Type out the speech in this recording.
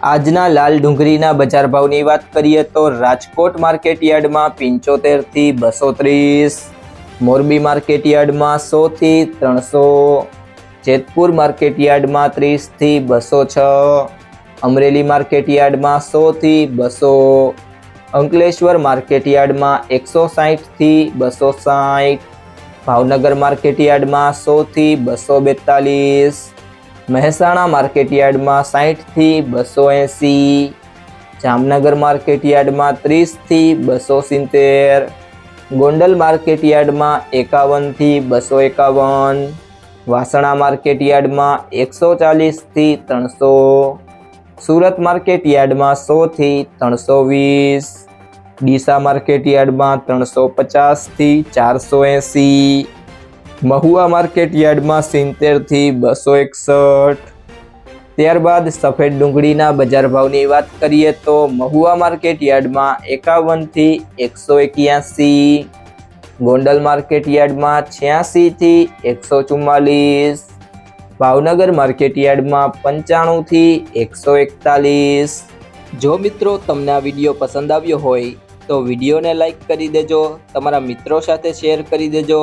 આજના લાલ ડુંગળીના બજાર ભાવની વાત કરીએ તો રાજકોટ માર્કેટ યાર્ડમાં પંચોતેરથી બસો ત્રીસ મોરબી માર્કેટ યાર્ડમાં સો થી ત્રણસો, જેતપુર માર્કેટ યાર્ડમાં ત્રીસથી બસો છ, અમરેલી માર્કેટ યાર્ડમાં સો થી બસો, અંકલેશ્વર માર્કેટ યાર્ડમાં એકસો સાહીઠથી બસો સાહીઠ, ભાવનગર માર્કેટ યાર્ડમાં સો થી બસો બેતાલીસ મહેસાણા માર્કેટ યાર્ડમાં સાહીઠથી બસો એંસી, જામનગર માર્કેટ યાર્ડમાં ત્રીસથી બસો સિત્તેર, ગોંડલ માર્કેટ યાર્ડમાં એકાવનથી બસો એકાવન, વાસણા માર્કેટ યાર્ડમાં એકસો ચાલીસથી ત્રણસો, સુરત માર્કેટ યાર્ડમાં સોથી ત્રણસો વીસ, ડીસા માર્કેટ યાર્ડમાં ત્રણસો પચાસથી ચારસો એંસી મહુવા માર્કેટ યાર્ડમાં સિત્તેરથી બસો એકસઠ. ત્યારબાદ સફેદ ડુંગળીના બજાર ભાવની વાત કરીએ તો મહુવા માર્કેટ યાર્ડમાં એકાવનથી એકસો એક્યાસી. ગોંડલ માર્કેટ યાર્ડમાં છ્યાસીથી એકસો ચુમ્માલીસ. ભાવનગર માર્કેટ યાર્ડમાં પંચાણુંથી એકસો એકતાલીસ. જો મિત્રો તમને આ વીડિયો પસંદ આવ્યો હોય તો વિડીયોને લાઈક કરી દેજો, તમારા મિત્રો સાથે શેર કરી દેજો.